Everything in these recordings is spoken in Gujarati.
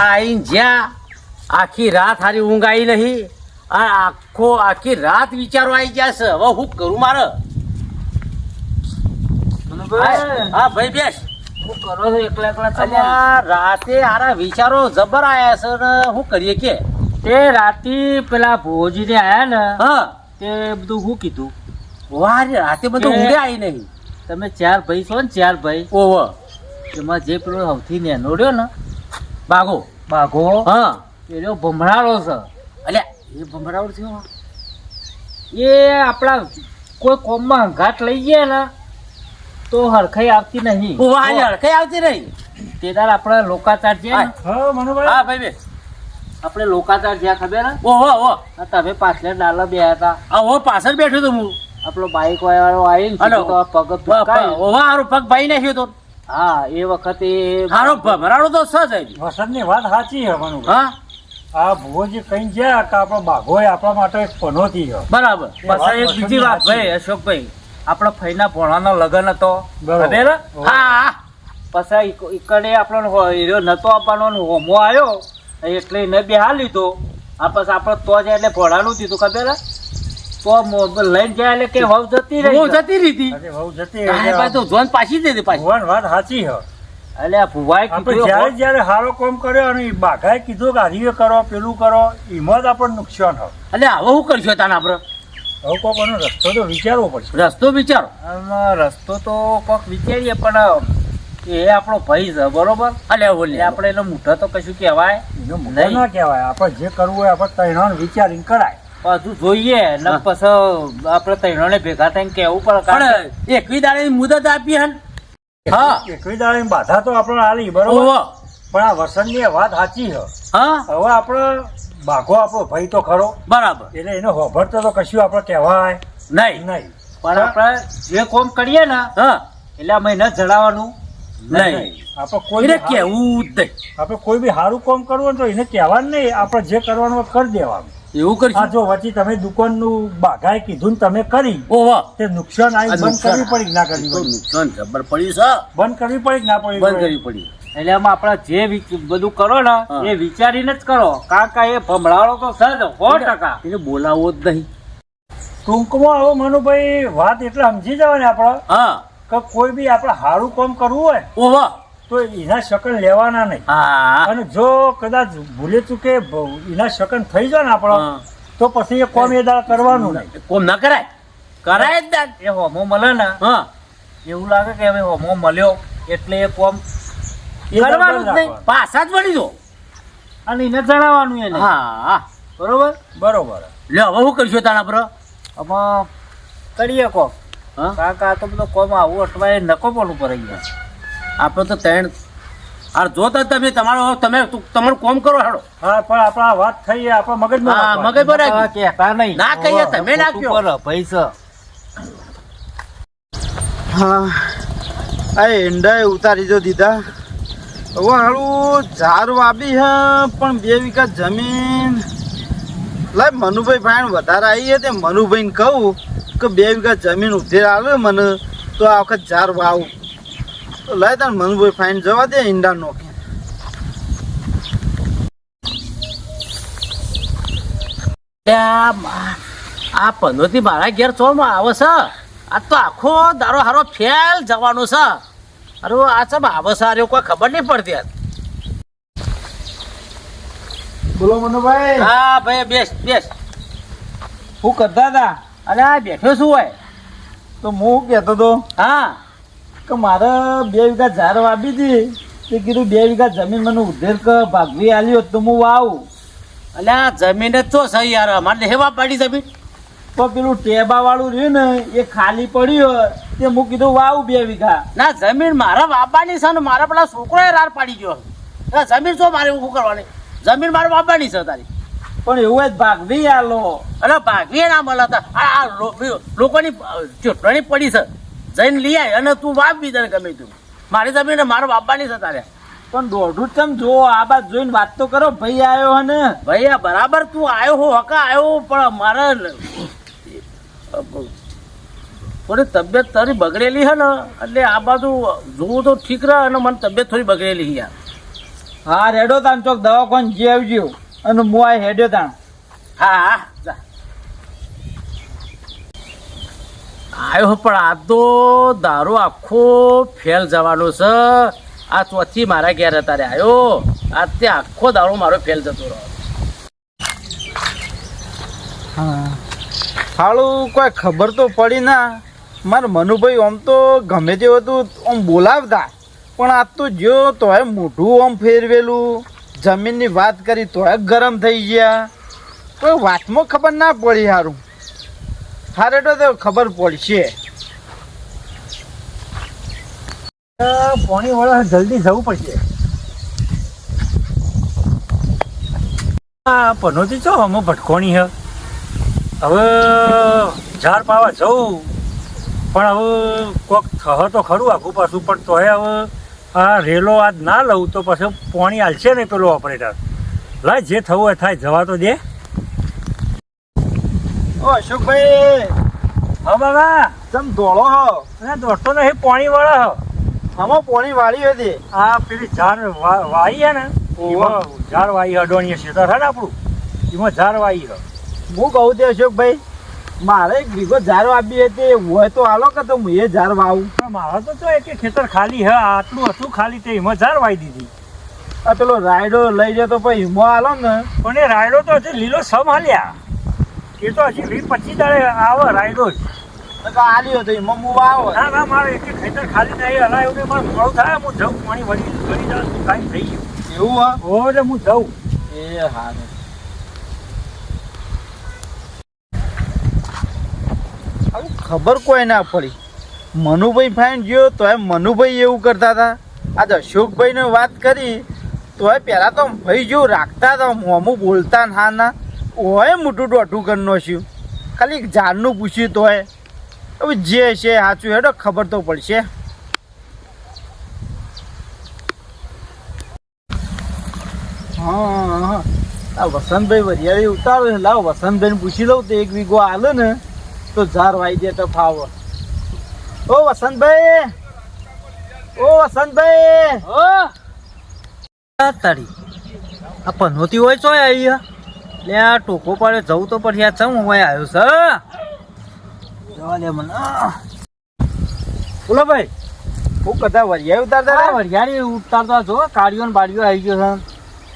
આઈને જ્યાં આખી રાત હારી ઊંઘ આવી નહીં. આ આખો આખી રાત વિચારો આવી ગયા છે. હવે હું કરું મારે? હા ભાઈ બેસ. હું કરો છો એકલા એકલા તમે રાતે હારા વિચારો જબર આયા છે ને શું કરીએ કે? તે રાતે પેલા ભોજી ને આયા ને હા. તે બધું હું કીધું. વાહ રાતે બધું ઊંઘે આવી નહીં. તમે ચાર ભાઈ છો ને ચાર ભાઈ. ઓહો. એમાં જે પેલો સૌથી નેનો રહ્યો ને બાગો. બાઘો હા. એ રહ્યો ભમરાળો છે. અલ્યા એ ભમરાવડ થયો એ આપણા કોઈ કોમમાં ઘાટ લઈ ગયા ને તો હરખાઈ આવતી નહીં. કઈ આવતી નહીં તે તાર આપણે લોકાચાર છે ને, હા. ભાઈ બેસ આપણે લોકાચાર જ્યાં ખબર હે? ઓહો ઓહો તમે પાછળ ડાલા બે હતા. આ હો પાછળ બેઠો તો હું. આપણો બાઈક વાળો આવીને પગ ઓહો હારો પગ ભાઈ નાખ્યો તો. હા એ વખતે હારો ભમરાડો તો સજ વસંતની વાત સાચી છે મનુ હા? આ ભુવોજી કઈ ગયા કે આપણો બાઘોય આપણા માટે એક પનોતી છે બરાબર. પછી એક બીજી વાત ભાઈ અશોકભાઈ આપણા ફઈના ભોણાનો લગન હતો. બરાબર. ખબર હા. પછી ઈકડે આપણો હીરો નતો આપવાનો હોમો આવ્યો એટલે એને બેહા લીધો. આ પછી આપણે તો જાય એટલે ભોળાનું દીધું ખબર હે? લઈને એટલે કે વહુ જતી રહી જતી અરે વહુ જતી જોન પાછી દે પાછી. ભુવન વાત સાચી હ. એટલે આ ભુવાએ કીધું જ્યારે જ્યારે સારો કામ કર્યો અને બાઘાએ કીધું કે હરીએ કરો પેલું કરો એમાં જ આપણને નુકસાન હોય એટલે હવે શું કરશો તાને આપણે હવે કોઈક એનો રસ્તો તો વિચારવો પડશે. રસ્તો વિચારો. રસ્તો તો કોક વિચારીએ પણ એ આપણો ભાઈ છે બરોબર? એટલે બોલે આપણે એનો મૂઠો તો કશું કહેવાય એનો મોટા ના કહેવાય. આપણે જે કરવું હોય આપણે તૈણ વિચારીને કરાય. બધું જોઈએ. ને પછી આપણે ત્રણોને ભેગા થઈને કેવું પડે? કારણ પણ એકવી દાડે મુદત આપી હન. હા. એકવી દાડાની બાધા તો આપણે આલી બરોબર? પણ આ વસંતની વાત સાચી છે હા? હવે આપણે બાઘો આપણો ભાઈ તો ખરો. બરાબર. એટલે એને હોભળતો તો કશું આપણે કહેવાય નહીં. નહીં. પણ આપણે જે કોમ કરીએ ને હા. એટલે અમે ન જણાવવાનું નહીં. આપણે કોઈ એને કેવું જ નહીં. આપણે કોઈ બી સારું કોમ કરવું હોય તો એને કહેવાનું નહીં. આપણે જે કરવાનું હોય કરી દેવાનું. એવું કરશું? જો વચ્ચે તમે દુકાનનું બાઘાએ કીધું તમે કરી ઓહો તે નુકસાન આવી બંધ કરવી પડી ના કરવી પડી? નુકસાન ખબર પડી છે? બંધ કરવી પડી ના પડી? બંધ કરવી પડી. એટલે આમાં આપણે જે બધું કરો ને એ વિચારીને જ કરો. કાકા એ ભમરાળો તો સજ સો ટકા. એને બોલાવો જ નહીં. ટૂંકમાં આવો મનુભાઈ વાત એટલે સમજી જવાય ને આપણે હા. કે કોઈ બી આપણે સારું કામ કરવું હોય ઓહો તો એના શકન લેવાના નહીં. હા. અને જો કદાચ ભૂલે ચૂકે એના શકન થઈ જાય ને આપણો તો પછી એ કોમ એ દાળ કરવાનું નહીં. કોમ ના કરાય? કરાય જ દાદ એ હોમો મળે ને હા. એવું લાગે કે હવે હોમો મળ્યો એટલે એ કોમ કરવાનું જ નહીં. પાછા જ વળી જો અને એને જણાવવાનું એને. હા હા. બરોબર? બરોબર. લે હવે શું કરશો તારા પર? આમાં કરીએ કોમ. હા. કારણ કે તો બધો કોમ આવું અટવાય નકો પણ ઉપર આવી ગયા આપણે તો ત્રણ આ જો તમે તમારો તમે તમારું કોમ કરો હાડો. હા પણ આપણે આ વાત થઈ એ આપણા મગજમાં હા, મગજ પર કહેતા નહીં. ના કહીએ તમે ના કયો. પૈસા. હા આ એંડા ઉતારી જો દીધા. હવે હારું ઝાર વાપી હે પણ બે વીઘા જમીન. લાય મનુભાઈ ભાઈ વધારે આવી હે તે મનુભાઈને કહું કે બે વીઘા જમીન ઉધેર આવે મને તો આ વખત ઝાર વાવું. તો લાય તાર મનુભાઈ ફાઈન જવા દે ઈંડા નોખે. આ આ મારા ઘેર છો આવે છે. આ તો આખો દારો હારો ફેલ જવાનો છે. અરે આ ચમ આવે છે? અરે કોઈ ખબર નહીં પડતી. બોલો મનુભાઈ. હા ભાઈ બેસ બેસ. હું કરતા હતા. અરે આ બેઠો શું હોય તો હું કહેતો તો? હા. કે મારે બે વીઘા ઝાડ વાપી હતી તે કીધું બે વીઘા જમીન મને ઉધેર કે ભાગવી આલી હોત તો હું વાવું. એટલે આ જમીન જ તો છે યાર અમારે લેવા પાડી જમીન. તો પેલું ટેબા વાળું રહ્યું ને એ ખાલી પડ્યું તે હું કીધું વાવું બે વીઘા. ના જમીન મારા બાપાની છે ને મારા પેલા છોકરો રાર પાડી ગયો. ના જમીન શું મારે ઊભું કરવાની? જમીન મારા બાપાની છે તારી. પણ એવું જ ભાગવી આલો. અરે ભાગવી ના મળે તો આ આ લોકોની ચૂંટણી પડી છે. જઈને લઈ આવી અને તું વાપ તને ગમે તું મારી જમીન ને મારા બાપાની થતા રહ્યા. પણ દોઢું ચમ જો આ બાદ જોઈને વાત તો કરો ભાઈ આવ્યો હે ને? ભાઈ બરાબર તું આવ્યો હો હકા આવ્યો પણ મારે થોડી તબિયત તારી બગડેલી હે ને એટલે આ બાજુ જોવું તો ઠીક રહે અને મને તબિયત થોડી બગડેલી યાર. હા રેડો તાણ ચોક દવાખાન જે આવજો. અને હું આ હેડ્યો તાણ. હા હા આયો પણ આ તો દારૂ આખો ફેલ જવાનો છે. આ ત્વથી મારા ઘેર અત્યારે આવ્યો આ તે આખો દારૂ મારો ફેલ જતો રહ્યો. હા. હાલું કોઈ ખબર તો પડી ના. મારે મનુભાઈ આમ તો ગમે તે હતું આમ બોલાવતા. પણ આ તો જો તોય મોઢું આમ ફેરવેલું. જમીનની વાત કરી તોય ગરમ થઈ ગયા. કોઈ વાતમાં ખબર ના પડી સારું હારે તો ખબર પડશે. પાણી વાળા જલ્દી જવું પડશે. આ પનોતી ચો અમે ભટકોણી હે. હવે ઝાડ પાવા જવું. પણ હવે કોક થહ તો ખરું આખું પાછું, પણ તોય હવે આ રેલો આજ ના લઉં તો પછી પાણી હાલશે ને પેલો ઓપરેટર લાય, જે થવું હોય થાય, જવા તો દે. ઓ અશોકભાઈ. હા બાબા. તમ ધોળો હો? અને દોસ્તો નહીં પાણી વાળો હો. આમાં પોણી વાળી હતી. આ પેલી ઝાડ વાઈ હે ને ઝાડ વાઈ અડોણીએ શેતર હે ને આપણું? એમાં ઝાડ વાઈ હે. હું કહું તે અશોકભાઈ મારે એક વીઘો ઝાડ વાવી હતી હોય તો હાલો કે તો હું એ ઝાડ વાવું. મારા તો તો એક ખેતર ખાલી હે આટલું હતું ખાલી તે એમાં ઝાડ વાવી દીધી. આ પેલો રાયડો લઈ જતો પછી હિમો હાલો ને. પણ એ રાયડો તો હજી લીલો સમ હાલ્યા. એ તો હજી વીસ પચીસ દાડે આવે રાયદો જ તો આલ્યો હતો હિમો હું વાવો ના ના મારે એક ખેતર ખાલી નહીં હલા એવું મારે મોડું થાય હું જઉં પાણી વળી વળી જાઉં કાંઈ થઈ ગયું. એવું હા? હો એટલે હું જઉં. એ હા ખબર કોઈ ના પડી. મનુભાઈ ફાઈન ગયો તોય મનુભાઈ એવું કરતા હતા. આજે અશોકભાઈને વાત કરી તો એ પહેલાં તો ભાઈ જેવું રાખતા હતા મોમું બોલતા ના ના. ઓય મોટું દોઢું કરી નાખ્યું ખાલી ઝાડનું પૂછ્યું તોય હવે જે છે સાચું હેડો ખબર તો પડશે. હા હા. આ વસંતભાઈ વરિયાળી ઉતારો છે. લાવ વસંતભાઈને પૂછી લઉં તો એક વીઘો આલે ને તો ઝાર વાઈ દે તો ફાવ. ઓ વસંતભાઈ! ઓ વસંતભાઈ! તારી. આ પનોતી હોય ચોય આવી લે આ ટોકો પાડે જવું તો પછી આ ચમ હોય આવ્યો છે જવા દે મને. બોલો ભાઈ હું કદા વરિયાળી ઉતારતા? વરિયાળી ઉતારતા જો કાળીઓ ને બાળીઓ આવી ગયો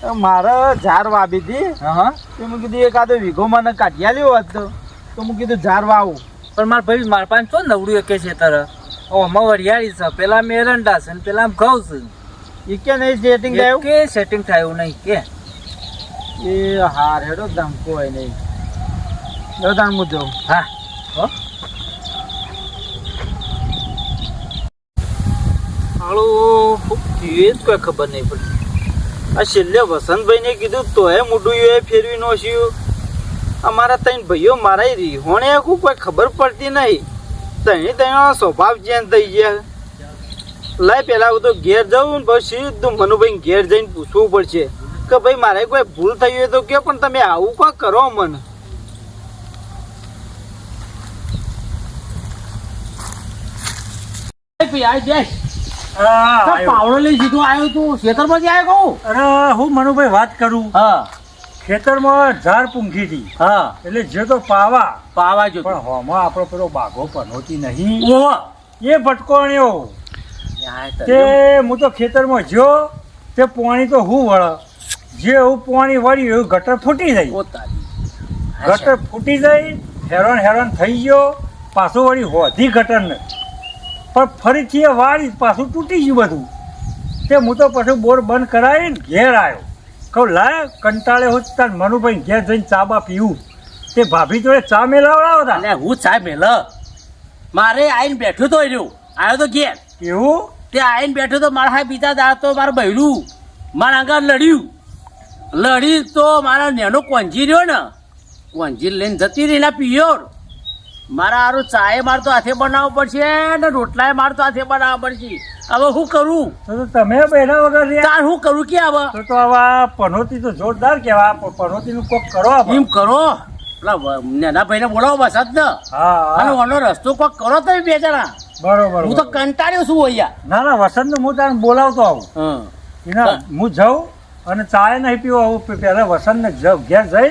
છે. મારે ઝાર વાવી હતી. હા. તો મેં કીધું એકાદો વીઘો મને કાઢી આલ્યો હોત તો. મેં કીધું ઝાર વાવું. પણ મારા ભાઈ મારા પાસે ચો નવડું કે છે તારે? ઓમાં વરિયાળી છે. પેલા મેરંડા છે ને પેલા ઘઉં છે. એ કે નહીં સેટિંગ થયું કે સેટિંગ થયું નહીં કે. એ હાર હેડો, દામ કોઈ નહીં. દામ હું જાઉં. હા. હાળું ખૂબ થયું એ કોઈ ખબર નહીં પડી આ છેલ્લે વસંતભાઈને કીધું, તોય મોઢું એ ફેરવી નોશ્યું અમારા ત્રણ ભાઈઓ મારા રીહોણે આખું કોઈ ખબર પડતી નહીં. તણી તણીનો સ્વભાવ ચેન્જ થઈ ગયા. લાય પહેલા હું તો ઘેર જાઉં પછી સીધું મનુભાઈ ઘેર જઈને પૂછવું પડશે. કે ભાઈ મારે કોઈ ભૂલ થઈ હોય તો કે પણ તમે આવું કોઈ કરો મને. પાવડો લઈ સીધો આવ્યો તું ખેતરમાંથી આવ્યો કહું? અરે હું મનુભાઈ વાત કરું. હા. ખેતરમાં ઝાડ પૂંખી હતી. હા. એટલે જે તો પાવા. પાવા જો. પણ હોમાં આપણો પેલો બાઘો પનોતી નહીં. એ ભટકોણ્યો તે હું તો ખેતરમાં જ્યો તે પાણી તો હું વળ. જે પાણી વળ્યું એવું ગટર ફૂટી જાય. ગટર ફૂટી જાય હેરાન હેરાન થઈ ગયો પાછું વળી વધી ગટર ને. પણ ફરીથી એ વાળી પાછું તૂટી ગયું બધું. તે હું તો પછી બોર બંધ કરાવીને ઘેર આવ્યો કહું લાય કંટાળે હું તાર મનુભાઈ ઘેર જઈને ચા બા પીવું. તે ભાભી જોડે ચા મેલાવડાવો હતા ને હું સાહેબ મેલ? મારે આઈને બેઠો તો રહ્યો. આવ્યો તો ઘેર. એવું? તે આઈને બેઠો તો મારા બીજા દાળ તો મારું બહેરું મારા આગળ લડ્યું. લડી તો મારા નેનો કોંજી રહ્યો ને. કોંજી લઈને જતી રહી ના પિયોર. મારા હારું ચાય માર તો હાથે બનાવવો પડશે ને રોટલાય માર તો હાથે બનાવવા પડશે. હવે શું કરું? તો તમે બેઠા વગર તાર શું કરું કે હવે? તો તો હવે પનોતી તો જોરદાર કહેવા પનોતીનું કોક કરો. એમ કરો? પેલા નેના ભાઈને બોલાવો બસ જ ને. હા અને હા ઓનો રસ્તો કોક કરો તમે બે જણા. બરોબર હું તો. કંટાળ્યો છું અહીંયા. ના ના વસંત હું તારે બોલાવતો આવું. હં. હું જાઉં. અને ચાય નહીં પીવો આવું પેલા વસંત વસંતને ઘેર જઈ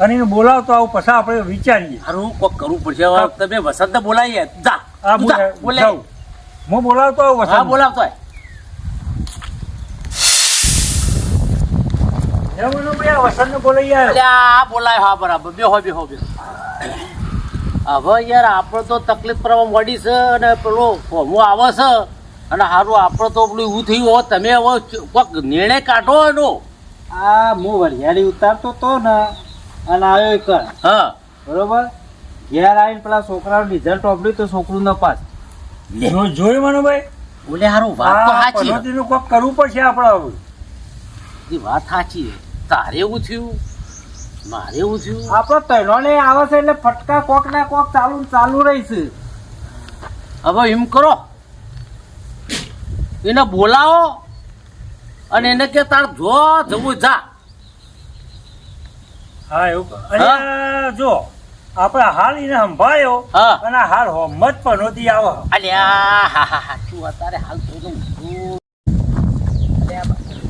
અને એને બોલાવતો આવું પછી આપણે વિચારીએ. હું કોક કરવું પડશે તમે વસંતને બોલાવીએ. જા. હું. જાઉં. હું બોલાવતો આવું હા વસંત બોલાવતો હે બોલાવી હવે યાર આપણે તો તકલીફ કરવા મળી છે અને પેલો હું આવે છે. અને સારું આપણે તો પેલું એવું થયું હોત તમે હવે કોઈક નિર્ણય કાઢો એનો. આ હું વરિયાળી ઉતારતો તો ને અને આવ્યો એક હા. બરોબર? ઘેર આવીને પેલા છોકરાનું રિઝલ્ટ ઓપડ્યું તો છોકરું ન પાસ જોયું મને ભાઈ? બોલે હારું વાત તો સાચી. પનોતીનું કોક કરવું પડશે આપણે હવે. એ વાત સાચી છે. તારે એવું થયું? મારે એવું થયું? આપણો તૈણોને આવે છે એટલે ફટકા કોક ના કોક ચાલુ ને ચાલુ રહીશે હવે એમ કરો. એને બોલાવો અને એને કે તાર જો જવું જા હા એવું જો આપણે હાલ એને સંભાળ્યો અને હાલ હોમત પનોતી આવે અલ્યા હા હા હા તું અત્યારે હાલ તો.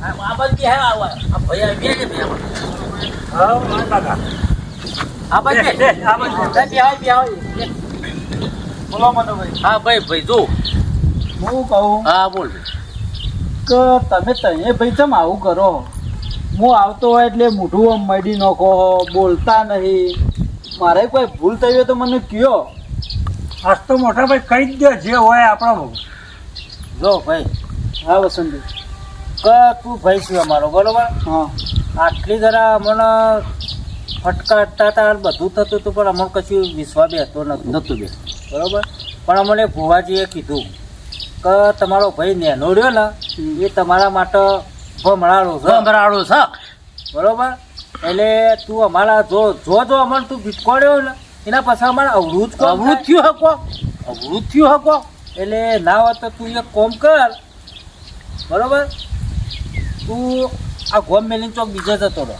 આ બાજુ બે આ ભાઈ આ બે છે. હા હા, કાકા આ બાજુ આ બાજુ બે. બે બે. બે. બોલો મનોભાઈ હા ભાઈ ભાઈ જો હું કહું હા બોલ. કે તમે તઈએ ભાઈ ચમ આવું કરો? હું આવતો હોય એટલે મોઢું આમ મળી નાખો બોલતા નહીં. મારે કોઈ ભૂલ થઈ હોય તો મને કયો. આજ તો મોટા ભાઈ કહી જ દે જે હોય આપણો જો ભાઈ હા વસંતભાઈ કે તું ભાઈ છું અમારો બરોબર? હા. આટલી જરા મને ફટકારતા હતા બધું થતું હતું પણ અમને કશું વિશ્વાસ બેસતો નહોતો. નતું બે બરોબર? પણ અમને ભુવાજીએ કીધું. કે તમારો ભાઈ નેનો રહ્યો ને એ તમારા માટે ભમરાળો છે. ભમરાળો છે? બરોબર? એટલે તું અમારા જો જો જો અમને તું ભીટકોડ્યો ને એના પાછળ અમારે અવરું જ કોમ થયું. હકો. અવળું થયું હકો. એટલે ના હોત તો તું એક કોમ કર. બરોબર? તું આ ગોમ મેલીને ચોક બીજે જતો રહો.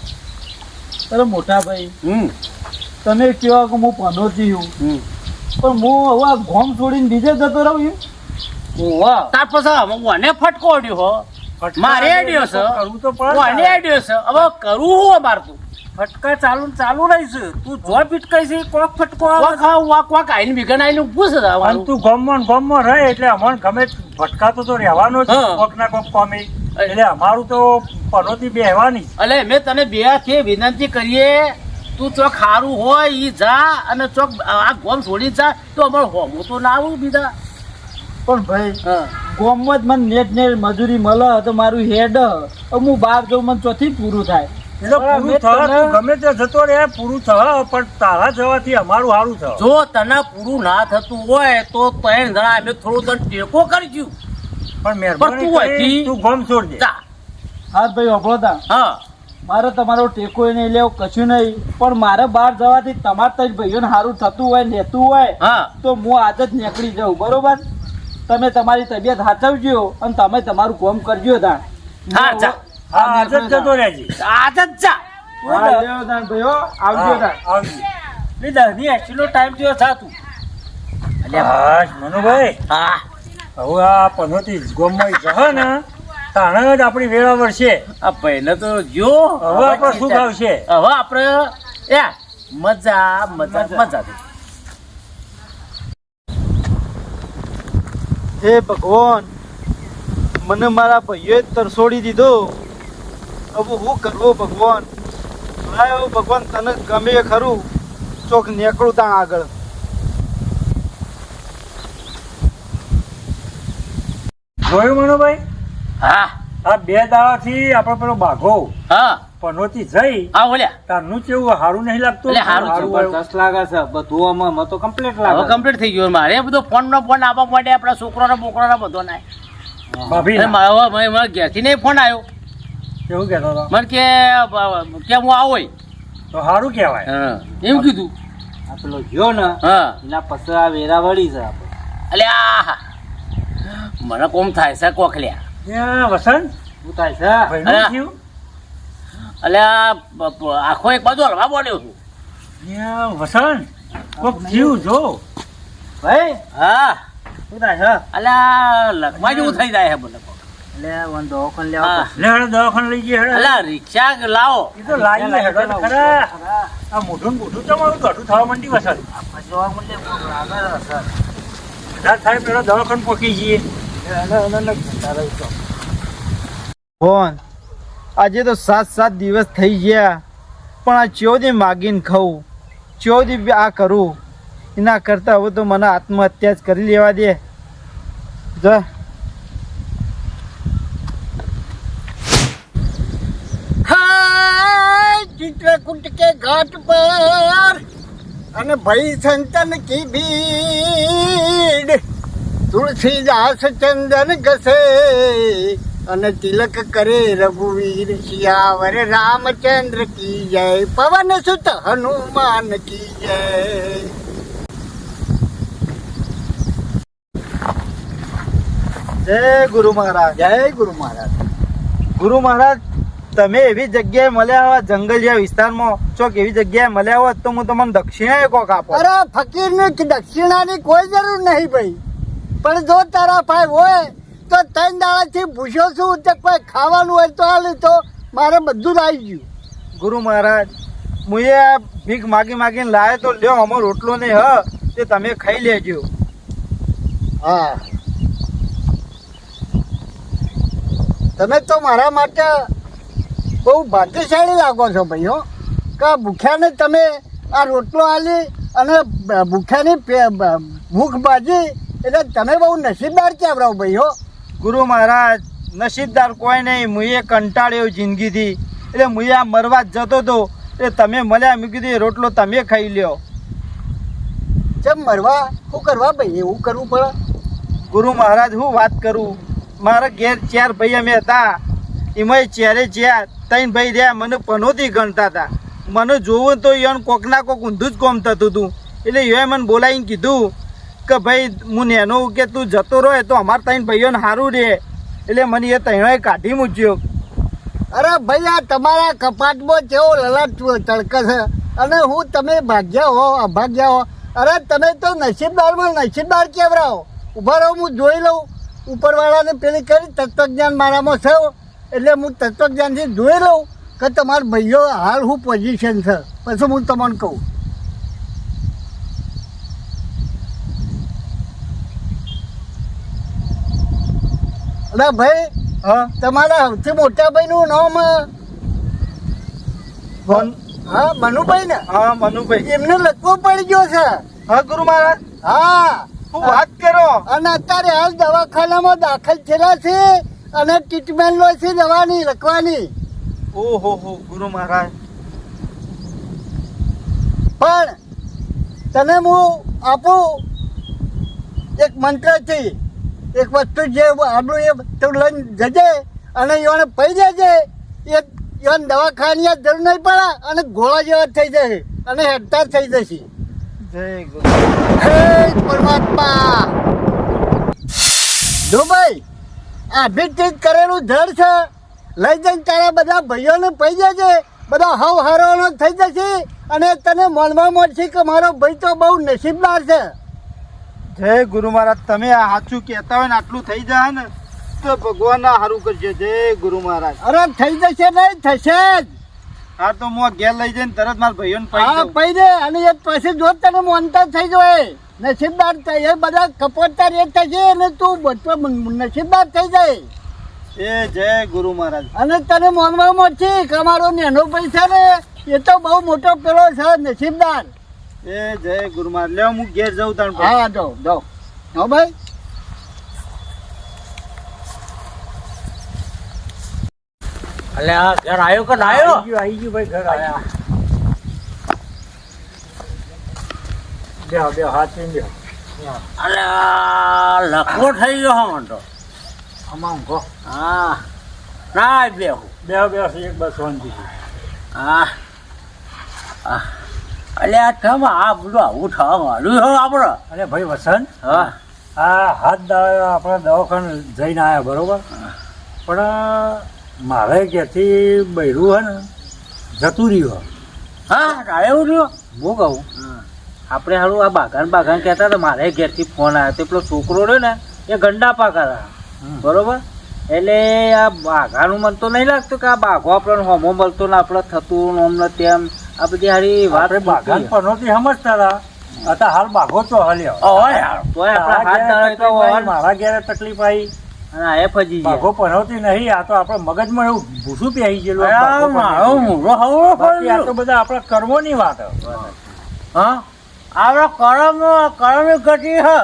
અરે મોટા ભાઈ હમ. તમે કેવા કે હું પનોતી હું હમ. પણ હું હવે આ ગોમ છોડીને બીજે જતો રહું વાહ તાર પછી મને ફટકો અડ્યો હો. મારે અડ્યો છે. કરવું તો પડે. અડ્યો છે. હવે કરવું હું અમાર તું? ફટકા ચાલુ ચાલુ ચાલુ રહીશ તું જો ભીટકાઈ છે કોક ફટકો આ વાક વાક આઈને ભીગન આઈને ઊભું છે અને તું ગમમાં ગમમાં રહે એટલે અમને ગમે ફટકા તો રહેવાનો જ. કોક ના કોક કોમી એટલે અમારું તો પનોતી બેહવાની. અલે મેં તને બે હાથે વિનંતી કરીએ તું ચોક ખારું હોય ઈ જા અને ચોક આ ગોમ છોડી જા તો અમાર હોમું તો ના આવું બીજા. પણ ભાઈ જ મને નેટ ને મજૂરી મળે તો મારું હેડ હું બહાર જો મને ચોથી પૂરું થાય. એટલે પૂરું થવા ગમે તે જતો રહે પૂરું થવા પણ તારા જવાથી અમારું સારું થવા. જો તને પૂરું ના થતું હોય તો ત્રણ જણા અમે થોડું તને ટેકો કરજો પણ મહેરબાની કરી તું ગમ છોડ દે. હા ભાઈ અભળો તા હા. મારે તમારો ટેકો નહીં લેવો કશું નહીં. પણ મારે બહાર જવાથી તમારે ભાઈઓ ભાઈઓને સારું થતું હોય લેતું હોય હા. તો હું આજ જ નીકળી જાઉં બરોબર? તમે તમારી તબિયત સાચવજો અને તમે તમારું કામ કરજો હા, જા. હા જતો રહેજે. જા. ભાઈઓ આવજો દસની ટાઈમ થયો થા તું હા મનુભાઈ. હા. હવે આ પનોતી ગોમમાં જશે ને તાણે જ આપણી વેળા વળશે. આ પહેલે તો જો. હવે આપણે શું આવશે. હવે આપણે એ મજા મજા. મજા. હે ભગવાન મને મારા ભાઈઓએ તરસોડી દીધો. હવે હું કરવો ભગવાન? લાયો ભગવાન તને ગમે ખરું. ચોક નીકળું ત્યાં આગળ. જોયું મનુભાઈ? હા. આ બે દાડાથી આપણે પેલો બાઘો. હા. પનોતી જઈ હા ઓલ્યા. તારનું કેવું સારું નહીં લાગતું? એટલે હારું છે, જબરદસ્ત લાગે છે. બધું આમાં આમાં તો કમ્પ્લીટ હવે લાગે કમ્પ્લીટ થઈ ગયું મારે. બધો ફોન નો ફોન આપવા માટે આપણા છોકરાના બોકરાના બધો ના ભાભી મારો મારા ઘેરથી નહીં ફોન આવ્યો. કેવું કહેતો હતો? મને કે કે હું આવો તો સારું કહેવાય. હા. એમ કીધું. આ પેલો ગયો ને હા. એના પછી આ વેરા વળી છે આપણે. એટલે આ મને કોમ થાય છે કોખલ્યા વસંત? શું થાય છે? એટલે આખો એક બાજુ હલવા બોલ્યો છું વસણ કોક જીવ જો ભાઈ હા શું થાય છે અલ્યા આ લખવા જેવું થઈ જાય છે બોલે. દવાખાને લેવા લે હેડો દવાખાને લઈ જઈએ હેડો અલા રિક્ષા લાવો એ તો ને ખરા આ મોઢું મોઢું તમારું ઘટું થવા માંડી વસત આ જોવા મળે કોક લાગે છે સર. ના થાય પેલો દવાખાને પહોંચી જઈએ. ફોન આજે તો સાત સાત દિવસ થઈ ગયા. પણ આ ચ્યોદી માગીને ખાઉં. ચ્યોદી આ કરું. એના કરતાં હવે તો મને આત્મહત્યા જ કરી લેવા દે. જો. ચિત્રકૂટ કે ઘાટ પર. અને ભાઈ સંતન કી ભીડ. તુલસી દાસ ચંદન ઘસે. અને તિલક કરે રઘુવીર, શિયાવર, રામચંદ્ર કી જય, પવન સુત હનુમાન કી જય. જય ગુરુ મહારાજ, જય ગુરુ મહારાજ. ગુરુ મહારાજ, તમે એવી જગ્યાએ મળ્યા હોત જંગલ જેવા વિસ્તારમાં ચોક એવી જગ્યાએ મળ્યા હોત તો હું તમને દક્ષિણા કોક આપો. અરે ફકીર ને દક્ષિણાની કોઈ જરૂર નહીં ભાઈ. પણ જો તારા ભાઈ હોય તો ત્રણ દાડાથી ભૂસ્યો છું તો કોઈ ખાવાનું હોય તો હાલ તો મારે બધું જ આવી ગયું. ગુરુ મહારાજ હું એ આ ભીખ માગી માગીને લાવે તો લ્યો અમારો રોટલો ને હ તે તમે ખાઈ લેજો. હા. તમે તો મારા માટે બહુ ભાગ્યશાળી લાગો છો ભાઈ હો કે આ ભૂખ્યાને તમે આ રોટલો આલી અને ભૂખ્યાની ભૂખ ભાજી એટલે તમે બહુ નસીબદાર કહેવરાવ ભાઈ હો ગુરુ મહારાજ નસીબદાર કોઈ નહીં મુએ કંટાળ્યો જિંદગીથી. એટલે મુએ આ મરવા જ જતો હતો. એટલે તમે મળ્યા મૂકી દીધી રોટલો તમે ખાઈ લ્યો. જેમ મરવા શું કરવા ભાઈ એવું કરવું પડે? ગુરુ મહારાજ હું વાત કરું? મારા ઘેર ચાર ભાઈ અમે હતા. એમાં ચેરે ચેર ત્રણ ભાઈ રહ્યા મને પનોતી ગણતા હતા. મને જોવું તો યન કોકના કોક ઊંધું જ કોમ થતું હતું. એટલે એ મને બોલાવીને કીધું કે ભાઈ, હું નેનો કે તું જતો રહે તો અમારા ત્રણ ભાઈઓને સારું રહે. એટલે મને એ ત્રણેય કાઢી મૂક્યો. અરે ભાઈ, આ તમારા કપાટમાં કેવો લલાટ તડકે છે? અને હું તમે ભાગ્યા હો, અભાગ્યા હો? અરે તમે તો નસીબદારમાં નસીબદાર કેવરાવો? ઊભા રહો, હું જોઈ લઉં. ઉપરવાળાને પેલી કરી તત્વજ્ઞાન મારામાં છે એટલે હું તત્વજ્ઞાનથી જોઈ લઉં કે તમારા ભાઈઓ હાલ હું પોઝિશન છે. પછી હું તમને કહું. અરે ભાઈ હા તમારા સૌથી મોટા ભાઈનું નામ હા મનુભાઈ ને? હા મનુભાઈ. એમને લખવો પડી ગયો છે. હા ગુરુ મહારાજ. હા. હું વાત કરો. અને અત્યારે હાલ દવાખાનામાં દાખલ થયેલા છે અને ટ્રીટમેન્ટ લો છે દવાની લખવાની. ઓહો હો ગુરુ મહારાજ. પણ તને હું આપું એક મંત્રથી એક વસ્તુ જે આબલું એ તું લઈને જજે અને એને પઈ જજે. એ એને દવાખાની જરૂર નહીં પડે અને ઘોડા જેવા થઈ જશે અને હેડતા થઈ જશે. જય પરમાત્મા. જો ભાઈ આ ભીત કરેલું ધડ છે. લઈ જઈને તારા બધા ભાઈઓને પઈ જજે. બધા હવ હરવાનો થઈ જશે અને તને મનમાં મળશે કે મારો ભાઈ તો બહુ નસીબદાર છે. જય ગુરુ મહારાજ તમે આ સાચું કહેતા હોય ને આટલું થઈ જાય ને તો ભગવાન સારું કરશે જય ગુરુ મહારાજ. અરે થઈ જશે નહીં થશે જ. હા તો હું ઘેર લઈ જઈને તરત મારા ભાઈઓને ને હા પૈ દે અને એ પછી જો તને મોનતા થઈ જાય. નસીબદાર થઈ એ બધા કપોટતા રેટ થશે અને તું બધો નસીબદાર થઈ જાય. એ જય ગુરુ મહારાજ. અને તને માનવા મોટી કે અમારો નેનો પૈસા ને એ તો બહુ મોટો પેલો છે નસીબદાર. એ જય ગુરુ મહારાજ લે હું ઘેર જઉં તાણ. હા જો જો હો ભાઈ? એટલે આ ઘર આવ્યો કે ના આવ્યો આવી ગયું આવી ગયો ભાઈ ઘર આવ્યા બે બે હાથ એટલે આ લખવો થઈ ગયો હા તો આમાં ઊંઘો હા. ના બે બે બે એક બસ વાંધી. હા. આ. આ થમ આ બધું આવું થવા માંડ્યું હો આપણે અરે ભાઈ વસંત હા આ હાથ દવા આપણે દવાખાને જઈને આવ્યા બરોબર? પણ મારે ક્યાંથી બૈરું હે ને જતું રહ્યું હા. એવું રહ્યો? હું કહું? આપણે હારું આ બાગાન બાગાન કહેતા હતા મારે ઘેરથી ફોન આવ્યો તે પેલો છોકરો રહ્યો ને એ ગંડા પાકા હતા. બરોબર? એટલે આ બાઘાનું મન તો નહીં લાગતું કે આ બાઘો આપણને હોમો મળતો ને આપણે થતું ને ઓમ ને તેમ. આ બધી હારી વાત બાગાન પર પનોતી સમજતા હતા હાલ બાઘો તો હાલ્યો. મારા ઘેરે તકલીફ આવી. અને આ એ ફજી બાઘો પનોતી નહીં આ તો આપણે મગજમાં એવું ભૂસું પહેરી ગયેલું આ તો બધા આપણા કર્મોની વાત હા? આપણે કરમ કરમ ગતિ હે.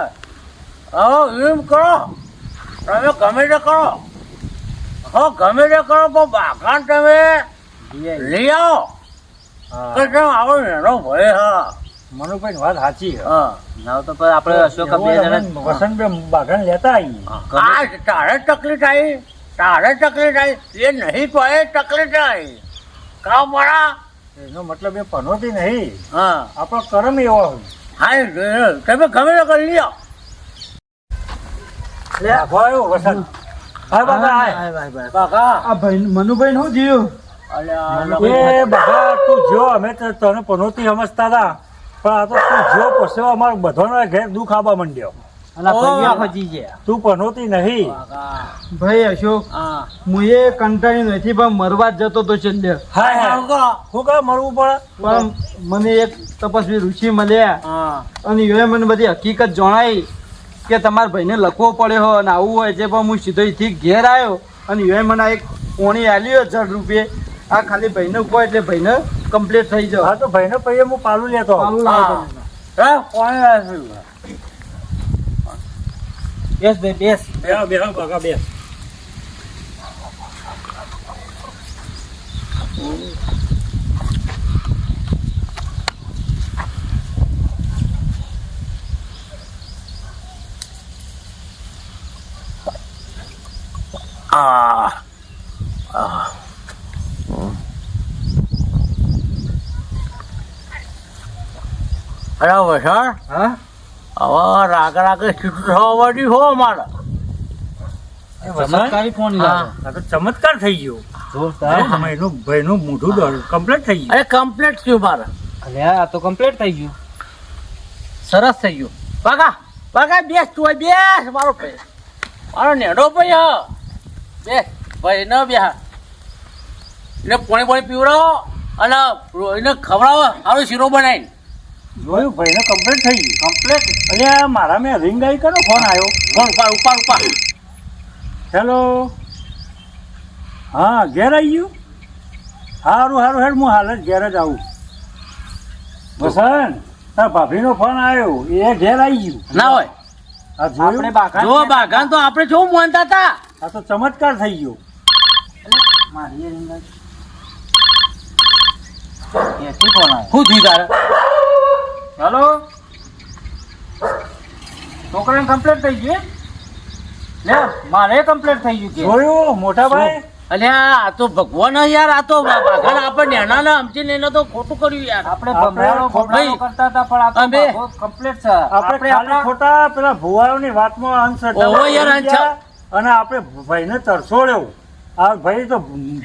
હવે એમ કરો. તમે ગમે તે કરો. હો ગમે તે કરો પણ બાગાન તમે લઈ આવો. હા. કેમ આવો એનો ભય હા. મનુભાઈ વાત સાચી હા. ના તો આપણે અશોક બે એવું જણા વસંતભાઈ બાગાન લેતા આવી આ તારે તકલીફ આવી. તારે તકલીફ આવી. એ નહીં પડે તકલીફ આવી. કામ મારા એનો મતલબ એ પનોતી નહીં. હા. આપણો કરમ એવો હોય. હા તમે ગમે તો કરી લ્યો. લે ભાઈ વસંત. હા બાબા આય. બાગા આ ભાઈ મનુભાઈ થયું? અલ્યા એ બાબા તું જો અમે તને પનોતી સમજતા હતા પણ આ તો તું જો પછી અમારો બધાનો ઘેર દુઃખ આવવા માંડ્યો. તું પનોતી નહીં. ભાઈ અશોક હું. એ કંટાળી નથી પણ મરવા જ જતો તો છેલ્લે મરવું પડે? પણ મને એક તપસ્વી ઋષિ મળ્યા. અને એ મને બધી હકીકત જણાઈ કે તમારા ભાઈને લખવો પડ્યો અને આવું હોય છે પણ હું સીધો અહીંથી ઘેર આવ્યો. અને એ મને એક કોણી આલ્યો હજાર રૂપિયે આ ખાલી ભાઈને કહો એટલે ભાઈને કમ્પ્લીટ થઈ જાવ હા તો ભાઈને પૈયે હું પાલું લેતો પાલું હા. કોણ બેસ બે બેસ. બે બેહો બાગા બે આ અરે વસાણ? હા? હવે રાગ રાગે છૂટું થવા માંડી હો અમારે. ફોન આ તો ચમત્કાર થઈ ગયો. ભાઈનું ભાઈનું મોઢું કમ્પ્લીટ થઈ ગયું. અરે કમ્પ્લીટ થયું મારે. અરે આ તો કમ્પ્લીટ થઈ ગયું. સરસ થઈ ગયું. બાગા બાગા બેસ તું બેસ મારો ભાઈ. મારો નેડો ભાઈ હા. બેસ ભાઈ ન બે એને પોણી પોણી પીવડાવો અને એને ખવડાવો સારો શીરો બનાવીને. જોયું ભાઈને કમ્પ્લેટ થઈ ગયું કમ્પ્લેટ અલ્યા મારા મેં રિંગ આવી કરો ફોન આવ્યો. ફોન ઉપાડ ઉપાડ ઉપાડ. હેલો હા ઘેર આવી ગયું? સારું સારું હેડ હું હાલ જ ઘેર જ આવું. વસંત તાર ભાભીનો ફોન આવ્યો. એ ઘેર આવી ગયું. ના હોય. આપણે બાઘા જો બાગાન તો આપણે શું માનતા હતા. આ તો ચમત્કાર થઈ ગયો. મારી એ આવી. ફોન આવ્યો. શું થયું તારે હેલો? છોકરાને કમ્પ્લેટ થઈ ગઈ લે મારે કમ્પ્લેટ થઈ ગયું જોયું મોટા ભાઈ? અલ્યા આ તો ભગવાન યાર આ તો ભગવાન આપણે નેના ના સમજીને એને તો ખોટું કર્યું યાર. આપણે આપણે ભમરાડો ભમરાડો કરતા હતા પણ આ તો અમે- છે. આપણે આપણે ખોટા પેલા ભુવાઓની વાતમાં અંધશ્રદ્ધામાં ઓ યાર, અંશ અને આપણે ભાઈને તરસોડ્યો. આ ભાઈ તો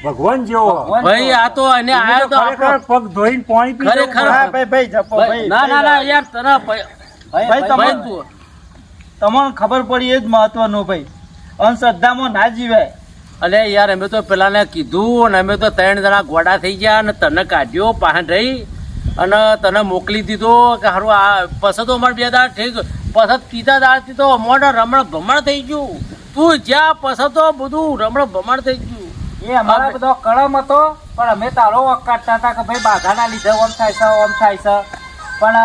ભગવાન જેવો. ભાઈ આ તો એને એને આયો તો તો ખરેખર પગ ધોઈને પાણી પી ખરેખર. હા ભાઈ ભાઈ જપો ભાઈ, ભાઈ ના ના ના યાર તને ભાઈ તમને ખબર પડી એ જ મહત્વનું ભાઈ. અંધશ્રદ્ધામાં ના જીવાય. અલે યાર અમે તો પેલાને કીધું અને અમે તો ત્રણ જણા ગોડા થઈ ગયા અને તને કાઢ્યો પાહન રહી. અને તને મોકલી દીધો કે હારું આ પછી તો અમારે બે દાડ ઠીક પછી પીતા દાળથી તો અમારે રમણ ભમણ થઈ ગયું. તું જ્યાં પછી તો બધું રમણ ભમણ થઈ ગયું. એ અમારા બધો કળમ હતો પણ અમે તારો વખ કાઢતા હતા કે ભાઈ બાઘાના લીધે ઓમ થાય છે ઓમ થાય છે. પણ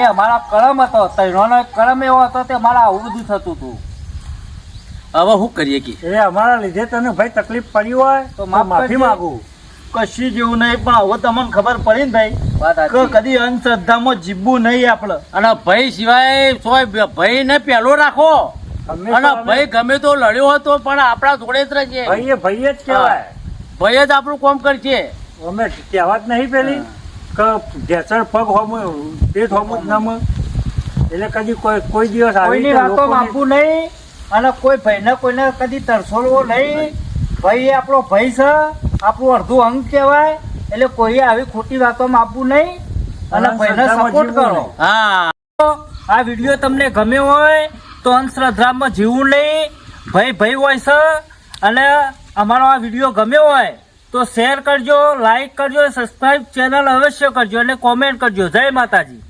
એ અમારા કળમ હતો તૈણોનો કળમ એવો હતો તે અમારા આવું બધું થતું હતું. હવે શું કરીએ કે? એ અમારા લીધે તને ભાઈ તકલીફ પડી હોય તો માફી માગું. કશી જેવું નહીં પણ હવે તમને ખબર પડી ને ભાઈ. કદી અંધશ્રદ્ધામાં જીવવું નહીં આપણે. અને ભાઈ સિવાય સોય ભાઈ ને પેલો રાખો. અને ભાઈ ગમે તો લડ્યો હતો પણ આપણા જોડે જ રહેજે ભાઈ એ ભાઈ જ કહેવાય. ભાઈ જ આપણું કોમ કરશે અમે કહેવત નહીં પેલી કે ઢેસણ પગ હોમ પેટ હોમ જ નમ. એટલે કદી કોઈ કોઈ દિવસ કોઈની વાતો લોકોને- નહીં અને કોઈ ભાઈને કોઈને કદી તરસોડવો નહીં. ભાઈ એ આપણો ભાઈ છે આપણું અડધું અંગ કહેવાય. એટલે કોઈએ આવી ખોટી વાતો માપવું નહીં અને ભાઈને સપોર્ટ કરો. હા. આ વીડિયો તમને ગમ્યો હોય તો અંધશ્રદ્ધામાં જીવવું નહીં. ભાઈ ભય હોય છે. અને અમારો આ વીડિયો ગમ્યો હોય તો શેર કરજો, લાઈક કરજો સબસ્ક્રાઈબ ચેનલ અવશ્ય કરજો અને કોમેન્ટ કરજો. જય માતાજી.